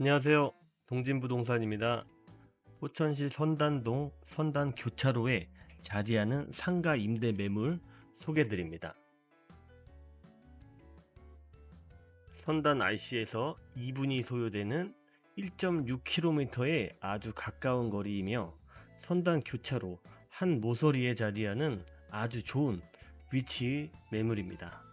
안녕하세요. 동진부동산입니다. 포천시 선단동 선단 교차로에 자리하는 상가 임대 매물 소개드립니다. 선단 IC에서 2분이 소요되는 1.6km의 아주 가까운 거리이며 선단 교차로 한 모서리에 자리하는 아주 좋은 위치 매물입니다.